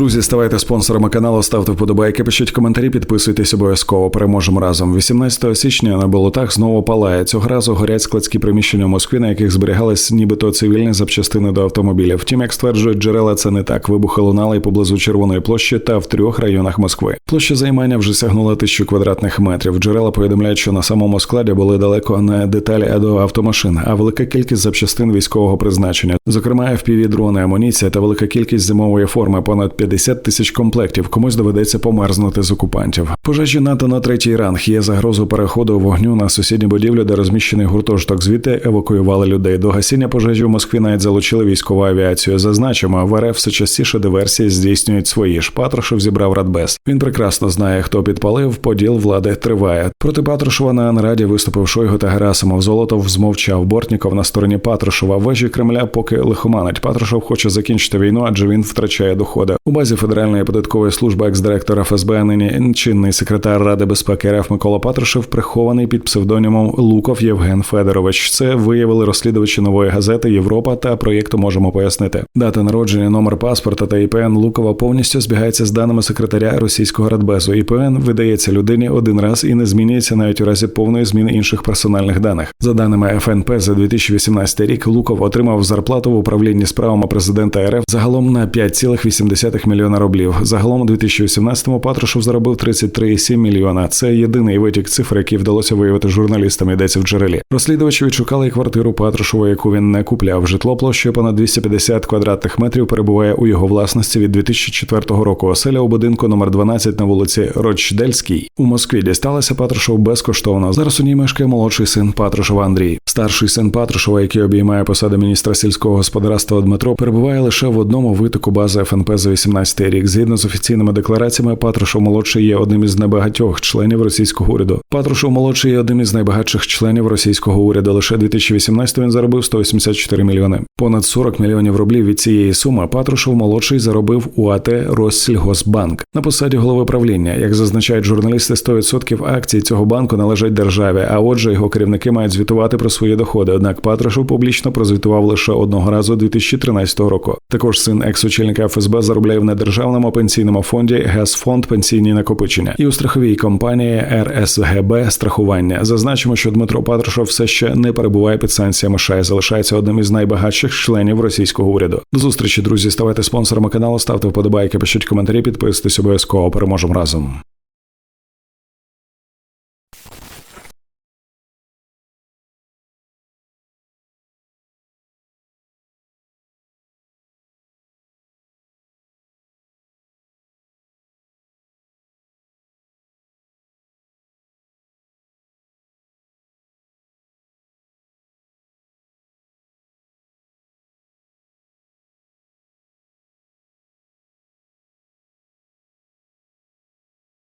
Друзі, ставайте спонсорами каналу, ставте вподобайки, пишіть коментарі, підписуйтесь обов'язково. Переможемо разом. 18 січня на болотах знову палає. Цього разу горять складські приміщення в Москві, на яких зберігались нібито цивільні запчастини до автомобілів. Втім, як стверджують джерела, це не так. Вибухи лунали поблизу Червоної площі та в трьох районах Москви. Площа займання вже сягнула тисячу квадратних метрів. Джерела повідомляють, що на самому складі були далеко не деталі а до автомашин, а велика кількість запчастин військового призначення, зокрема fpv дрони, амуніція та велика кількість зимової форми. Понад 50 тисяч комплектів. Комусь доведеться померзнути з окупантів. Пожежі НАТО на третій ранг є загрозу переходу вогню на сусідні будівлі, де розміщений гуртожиток. Звідти евакуювали людей. До гасіння пожежі в Москві навіть залучили військову авіацію. Зазначимо, в РФ все частіше диверсії здійснюють свої ж. Патрушев зібрав Радбез. Він прекрасно знає, хто підпалив. Поділ влади триває. Проти Патрушева на нараді виступив Шойгу та Герасимов. Золотов змовчав. Бортніков на стороні Патрушева. Вежі Кремля поки лихоманить. Патрушев хоче закінчити війну, адже він втрачає доходи. У базі Федеральної податкової служби екс-директор ФСБ, нині чинний секретар Ради безпеки РФ Микола Патрушев, прихований під псевдонімом Луков Євген Федорович. Це виявили розслідувачі нової газети Європа та проєкту можемо пояснити. Дата народження, номер паспорта та ІПН Лукова повністю збігається з даними секретаря російського радбезу. ІПН видається людині один раз і не змінюється навіть у разі повної зміни інших персональних даних. За даними ФНП, за 2018 рік Луков отримав зарплату в управлінні справами президента РФ загалом на 5,8 мільйона рублів. Загалом у 2018-му Патрушев заробив 33,7 мільйона. Це єдиний витік цифр, який вдалося виявити журналістам. Йдеться в джерелі. Розслідувачі відшукали квартиру Патрушева, яку він не купляв. Житло площею понад 250 квадратних метрів перебуває у його власності від 2004 року. Оселя у будинку номер 12 на вулиці Рочдельській у Москві дісталася Патрушеву безкоштовно. Зараз у ній мешкає молодший син Патрушева Андрій. Старший син Патрушева, який обіймає посаду міністра сільського господарства Дмитро, перебуває лише в одному витоку бази ФНП за 18 рік. Згідно з офіційними деклараціями, Патрушев молодший є одним із небагатьох членів російського уряду. Патрушев молодший є одним із найбагатших членів російського уряду. Лише 2018 він заробив 184 мільйони. Понад 40 мільйонів рублів від цієї суми Патрушев молодший заробив у АТ Россільгосбанк на посаді голови правління. Як зазначають журналісти, 100% акцій цього банку належать державі. А отже, його керівники мають звітувати про свої доходи. Однак Патрушев публічно прозвітував лише одного разу 2013 року. Також син екс-очільника ФСБ заробляє в недержавному пенсійному фонді Гесфонд пенсійні накопичення і у страховій компанії РСГБ страхування. Зазначимо, що Дмитро Патрушев все ще не перебуває під санкціями США і залишається одним із найбагатших членів російського уряду. До зустрічі, друзі. Ставайте спонсорами каналу, ставте вподобайки, пишіть коментарі, підписуйтесь обов'язково. Переможемо разом.